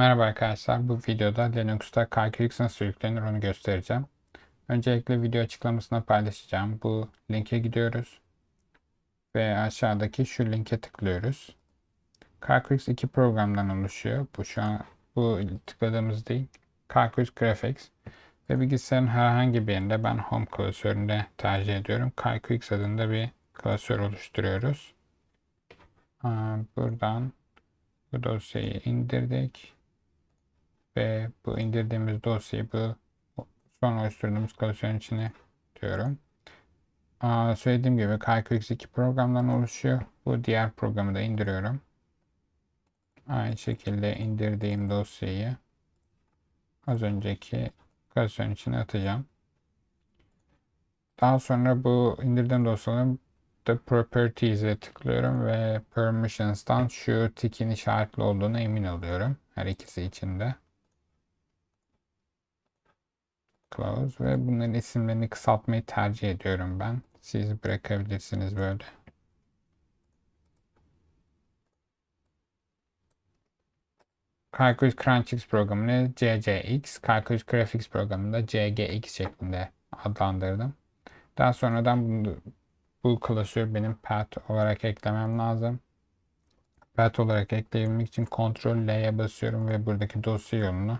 Merhaba arkadaşlar. Bu videoda Linux'ta KQX nasıl yüklenir onu göstereceğim. Öncelikle video açıklamasına paylaşacağım. Bu linke gidiyoruz. Ve aşağıdaki şu linke tıklıyoruz. KQX iki programdan oluşuyor. Bu şu an bu tıkladığımız değil. KQX Graphics. Ve bilgisayarın herhangi bir yerinde ben Home klasöründe tercih ediyorum. KQX adında bir klasör oluşturuyoruz. Buradan bu dosyayı indirdik ve bu indirdiğimiz dosyayı bu son oluşturduğumuz klasörün içine diyorum. Söylediğim gibi KQX 2 programdan oluşuyor. Bu diğer programı da indiriyorum. Aynı şekilde indirdiğim dosyayı az önceki klasörün içine atacağım. Daha sonra bu indirdiğim dosyaların The Properties'e tıklıyorum ve Permissions'tan şu tikin işaretli olduğunu emin oluyorum. Her ikisi için Close ve bunların isimlerini kısaltmayı tercih ediyorum ben. Siz bırakabilirsiniz böyle. Calculus CrunchX programını CCX, Calculus Graphics programını da CGX şeklinde adlandırdım. Daha sonradan bunu, bu klasör benim path olarak eklemem lazım. Path olarak ekleyebilmek için Ctrl L'ye basıyorum ve buradaki dosya yolunu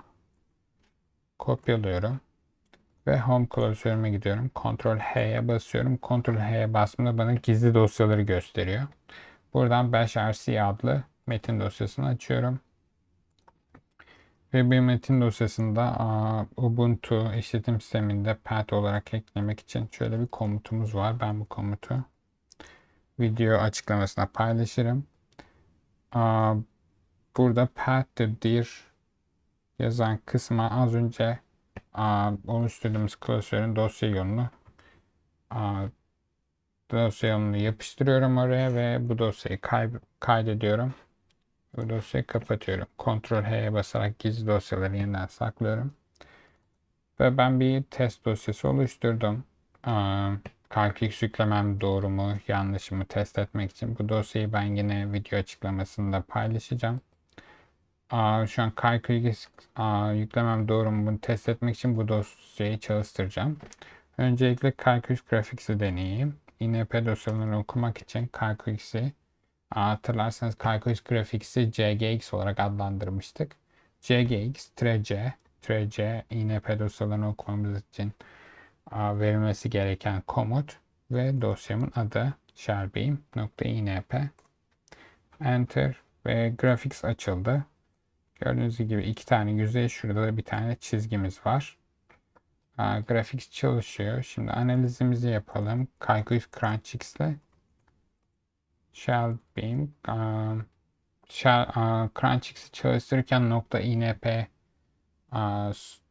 kopyalıyorum. Ve Home klasörüme gidiyorum. Ctrl H'ye basıyorum. Ctrl H'ye bastığımda bana gizli dosyaları gösteriyor. Buradan Bash.rc adlı metin dosyasını açıyorum. Ve bir metin dosyasında Ubuntu işletim sisteminde path olarak eklemek için şöyle bir komutumuz var. Ben bu komutu video açıklamasına paylaşırım. Burada path'tir yazan kısma az önce oluşturduğumuz klasörün dosya yolunu dosya yolunu yapıştırıyorum oraya ve bu dosyayı kay kaydediyorum. Bu dosyayı kapatıyorum. Ctrl H'ye basarak gizli dosyaları yeniden saklıyorum. Ve ben bir test dosyası oluşturdum. Calculus yüklemem doğru mu yanlış mı test etmek için. Bu dosyayı ben yine video açıklamasında paylaşacağım. Şu an Calculus yüklemem doğru mu bunu test etmek için bu dosyayı çalıştıracağım. Öncelikle Calculus Graphics'i deneyeyim. INP dosyalarını okumak için Calculus'i Hatırlarsanız Calculus Graphics'i CGX olarak adlandırmıştık. CGX, TRC, TRC INP dosyalarını okumamız için verilmesi gereken komut ve dosyamın adı sharbeam.inp Enter ve Graphics açıldı. Gördüğünüz gibi iki tane yüzey, şurada da bir tane çizgimiz var. Graphics çalışıyor. Şimdi analizimizi yapalım. Calculus CrunchX ile shell beam um, shell uh, çalıştırırken nokta inp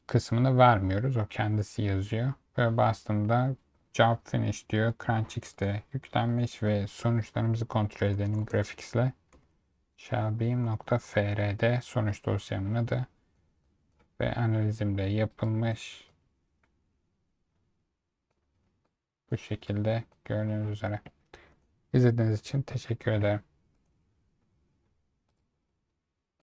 kısmını vermiyoruz. O kendisi yazıyor. Böyle bastığımda job finish diyor. CrunchX'de yüklenmiş ve sonuçlarımızı kontrol edelim graphics shellbeam.frd sonuç dosyamın adı ve analizim de yapılmış. Bu şekilde gördüğünüz üzere. İzlediğiniz için teşekkür ederim.